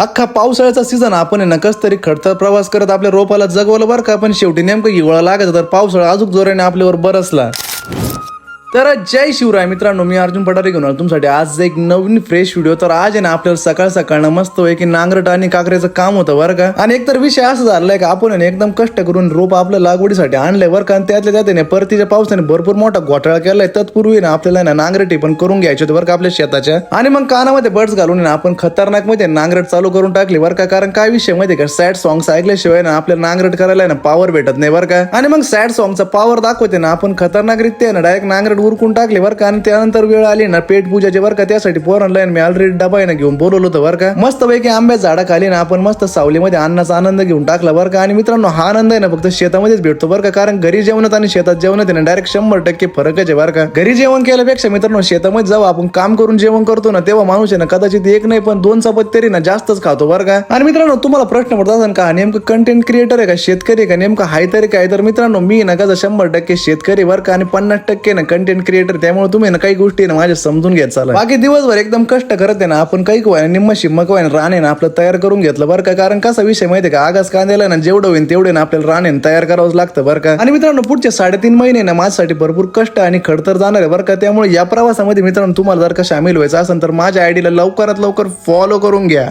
अख्खा पावसाळ्याचा सीझन आपण आहे ना कस तरी खडतर प्रवास करत आपल्या रोपाला जगवलं बरं का पण शेवटी नेमकं हिवाळा लागत तर पावसाळा अजून जोराने आपल्यावर बरसला. तर जय शिवराय मित्रांनो मी अर्जुन पटारे घेऊन आलो तुमच्यासाठी. आज एक नवीन फ्रेश व्हिडिओ तर आज आहे ना आपल्याला सकाळ सकाळ मस्त की नांगरट आणि काकऱ्याचं काम होतं बरं का? आणि एकतर विषय असं झालाय का आपण एकदम कष्ट करून रोप आपल्या लागवडीसाठी आणलंय बरं का? आणि त्यातल्या त्यात परतीच्या पावसाने भरपूर मोठा घोटाळा केलाय. तत्पूर्वी ना आपल्याला ना नांगरटी पण करून घ्यायचे होती बरं का आपल्या शेताच्या. आणि मग कानामध्ये बर्ड्स घालून ना आपण खतरनाकमध्ये नांगरट चालू करून टाकली बरं का? कारण काय विषय माहिती का? सॅड सॉंग्स ऐकल्याशिवाय ना आपल्याला नांगरट करायला ना पॉवर भेटत नाही बरं का? आणि मग सॅड सॉंगचा पॉवर दाखवते ना आपण खतरनाक रित्या ना डायरेक्ट नांगरट उरकून टाकले बरं का? आणि त्यानंतर वेळ आली ना पेट पूजाचे बरं का? त्यासाठी पोरांना मी ऑलरेडी डबा आहे ना घेऊन बोलवलं होतं बरं का? मस्त पैकी आंब्या झाडा खाली ना आपण मस्त सावलीमध्ये अन्नाचा आनंद घेऊन टाकला बरं का? आणि मित्रांनो हा आनंद आहे ना फक्त शेतामध्येच भेटतो बरं का? कारण घरी जेवणात आणि शेतात जेवणात आहे ना डायरेक्ट शंभर टक्के फरकच आहे बरं का? घरी जेवण केल्यापेक्षा मित्रांनो शेतामध्ये जाऊ आपण काम करून जेवण करतो ना तेव्हा माणूस आहे ना कदाचित एक नाही पण दोन चपत तरी ना जास्तच खातो बरं का? आणि मित्रांनो तुम्हाला प्रश्न पडतात का? नेमकं कंटेंट क्रिएटर आहे का? शेतकरी आहे का? नेमकं हाय तरी काय? तर मित्रांनो मी ना कसं शंभर टक्के शेतकरी बरं का? आणि पन्नास टक्के ना कंटेंट क्रिएटर त्यामुळे तुम्ही ना काही गोष्टी ना माझ्या समजून घेत चाला बाकी दिवसभर एकदम कष्ट करत आहे ना आपण काही काय निम्म शिम्मक वाय राणे ना आपलं तयार करून घेतलं बरं का? कारण कसा विषय माहिती का? आगास कांद्याला ना जेवढं होईल तेवढे ना आपल्याला राणे तयार करावंच लागतं बरं का? आणि मित्रांनो पुढचे साडेतीन महिने ना माझ्यासाठी भरपूर कष्ट आणि खडतर जाणार आहे बरं का? त्यामुळे या प्रवासामध्ये मित्रांनो तुम्हाला जर का सामील व्हायचं असेल तर माझ्या आयडीला लवकरात लवकर फॉलो करून घ्या.